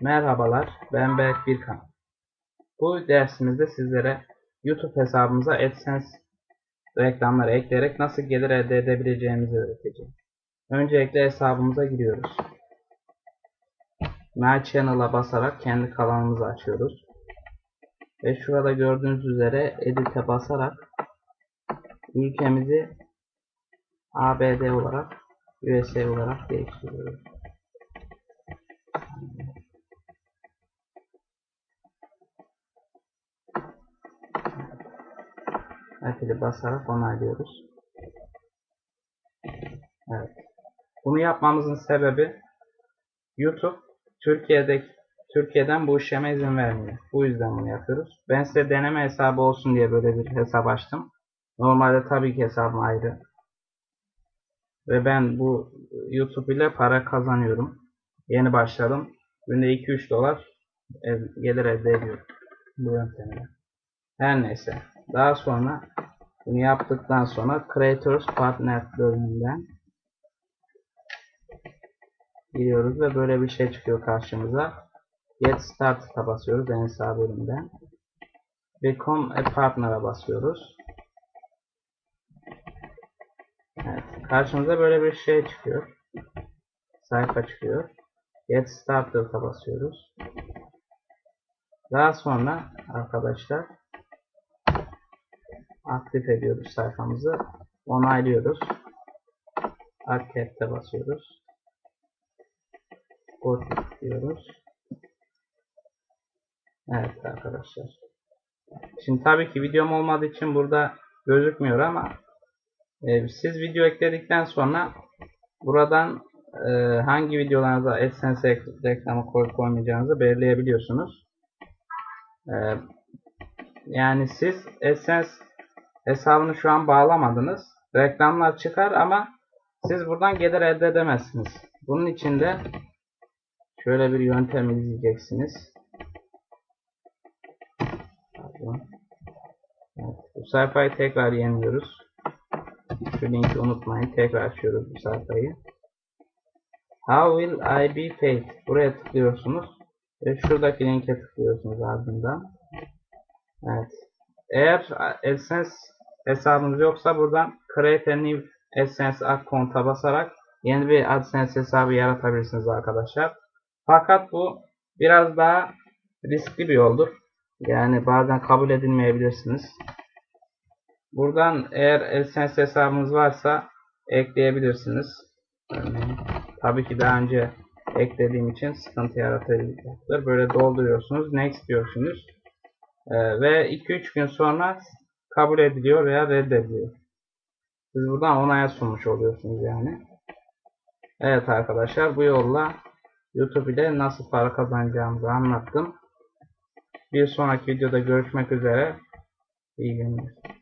Merhabalar, ben Berk Birkan. Bu dersimizde sizlere YouTube hesabımıza AdSense reklamları ekleyerek nasıl gelir elde edebileceğimizi öğreteceğim. Öncelikle hesabımıza giriyoruz. My Channel'a basarak kendi kanalımızı açıyoruz. Ve şurada gördüğünüz üzere Edit'e basarak ülkemizi ABD olarak USA olarak değiştiriyoruz. Apple'i basarak onaylıyoruz. Evet. Bunu yapmamızın sebebi YouTube Türkiye'deki Türkiye'den bu işleme izin vermiyor. Bu yüzden bunu yapıyoruz. Ben size deneme hesabı olsun diye böyle bir hesap açtım. Normalde tabii ki hesabım ayrı. Ve ben bu YouTube ile para kazanıyorum. Yeni başladım. Günde 2-3 dolar gelir elde ediyorum. Bu yöntemle. Her neyse. Daha sonra bunu yaptıktan sonra Creators Partner bölümünden giriyoruz ve böyle bir şey çıkıyor karşımıza. Get Started'a basıyoruz en sağ bölümden. Become a Partner'a basıyoruz. Evet, karşımıza böyle bir şey çıkıyor. Sayfa çıkıyor. Get Started'a basıyoruz. Daha sonra arkadaşlar aktif ediyoruz sayfamızı. Onaylıyoruz. Accept'e basıyoruz. Go diyoruz. Evet arkadaşlar. Şimdi tabii ki videom olmadığı için burada gözükmüyor ama e, siz video ekledikten sonra buradan e, hangi videolarınıza AdSense reklamı koyup koymayacağınızı belirleyebiliyorsunuz. E, yani siz AdSense hesabını şu an bağlamadınız. Reklamlar çıkar ama siz buradan gelir elde edemezsiniz. Bunun için de şöyle bir yöntem izleyeceksiniz. Evet, bu sayfayı tekrar yeniliyoruz. Şu linki unutmayın. Tekrar açıyoruz bu sayfayı. How will I be paid? Buraya tıklıyorsunuz. Ve şuradaki linke tıklıyorsunuz ardından. Evet. Eğer AdSense hesabınız yoksa buradan Create New AdSense Account'a basarak yeni bir AdSense hesabı yaratabilirsiniz arkadaşlar. Fakat bu biraz daha riskli bir yoldur. Yani bazen kabul edilmeyebilirsiniz. Buradan eğer AdSense hesabınız varsa ekleyebilirsiniz. Tabii ki daha önce eklediğim için sıkıntı yaratacaktır. Böyle dolduruyorsunuz. Next diyorsunuz. Ee, ve 2-3 gün sonra kabul ediliyor veya reddediliyor. Siz buradan onaya sunmuş oluyorsunuz yani. Evet arkadaşlar bu yolla YouTube ile nasıl para kazanacağımızı anlattım. Bir sonraki videoda görüşmek üzere. İyi günler.